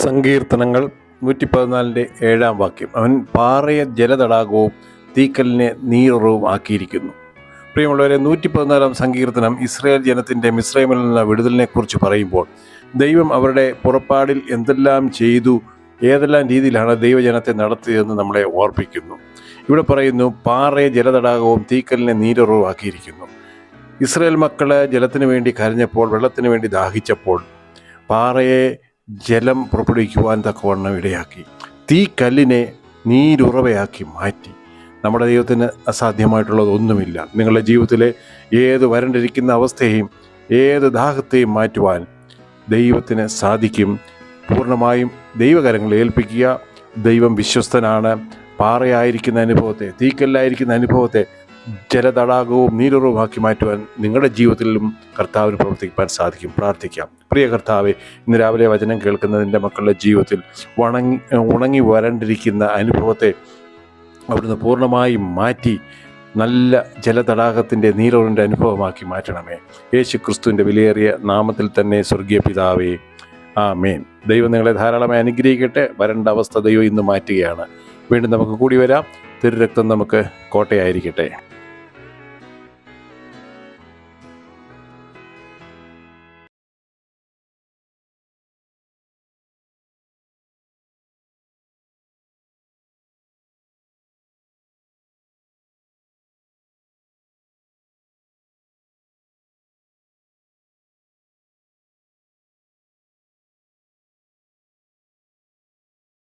സങ്കീർത്തനങ്ങൾ നൂറ്റി പതിനാലിന്റെ ഏഴാം വാക്യം. അവൻ പാറയെ ജലതടാകവും തീക്കലിനെ നീറുറവും ആക്കിയിരിക്കുന്നു. പ്രിയമുള്ളവരെ നൂറ്റി പതിനാലാം സങ്കീർത്തനം ഇസ്രായേൽ ജനത്തിന്റെ മിശ്രമിൽ നിന്നുള്ള വിടുതലിനെക്കുറിച്ച് പറയുമ്പോൾ ദൈവം അവരുടെ പുറപ്പാടിൽ എന്തെല്ലാം ചെയ്തു ഏതെല്ലാം രീതിയിലാണ് ദൈവജനത്തെ നടത്തിയതെന്ന് നമ്മളെ ഓർപ്പിക്കുന്നു. ഇവിടെ പറയുന്നു പാറയെ ജലതടാകവും തീക്കലിനെ നീരുറവും ആക്കിയിരിക്കുന്നു. ഇസ്രായേൽ മക്കളെ ജലത്തിന് വേണ്ടി കരഞ്ഞപ്പോൾ വെള്ളത്തിന് വേണ്ടി ദാഹിച്ചപ്പോൾ പാറയെ ജലം പുറപ്പെടുവിക്കുവാൻ തക്കവണ്ണം ഇടയാക്കി. തീ കല്ലിനെ നീരുറവയാക്കി മാറ്റി. നമ്മുടെ ദൈവത്തിന് അസാധ്യമായിട്ടുള്ളത് ഒന്നുമില്ല. നിങ്ങളുടെ ജീവിതത്തിലെ ഏത് വരണ്ടിരിക്കുന്ന അവസ്ഥയെയും ഏത് ദാഹത്തെയും മാറ്റുവാൻ ദൈവത്തിന് സാധിക്കും. പൂർണമായും ദൈവകരങ്ങൾ ഏൽപ്പിക്കുക. ദൈവം വിശ്വസ്തനാണ്. പാറയായിരിക്കുന്ന അനുഭവത്തെ തീക്കല്ലായിരിക്കുന്ന അനുഭവത്തെ ജലതടാകവും നീരുറവുമാക്കി മാറ്റുവാൻ നിങ്ങളുടെ ജീവിതത്തിലും കർത്താവിന് പ്രവർത്തിക്കാൻ സാധിക്കും. പ്രാർത്ഥിക്കാം. പ്രിയ കർത്താവെ ഇന്ന് രാവിലെ വചനം കേൾക്കുന്നതിന്റെ മക്കളുടെ ജീവിതത്തിൽ ഉണങ്ങി ഉണങ്ങി വരണ്ടിരിക്കുന്ന അനുഭവത്തെ അവിടുന്ന് പൂർണമായും മാറ്റി നല്ല ജലതടാകത്തിന്റെ നീരോറിന്റെ അനുഭവമാക്കി മാറ്റണമേ. യേശു ക്രിസ്തുവിന്റെ വിലയേറിയ നാമത്തിൽ തന്നെ സ്വർഗീയ പിതാവേ ആ മേൻ ദൈവം നിങ്ങളെ ധാരാളമായി അനുഗ്രഹിക്കട്ടെ. വരണ്ട അവസ്ഥ ദൈവം ഇന്ന് മാറ്റുകയാണ്. വീണ്ടും നമുക്ക് കൂടി വരാം. തിരുരക്തം നമുക്ക് കോട്ടയായിരിക്കട്ടെ.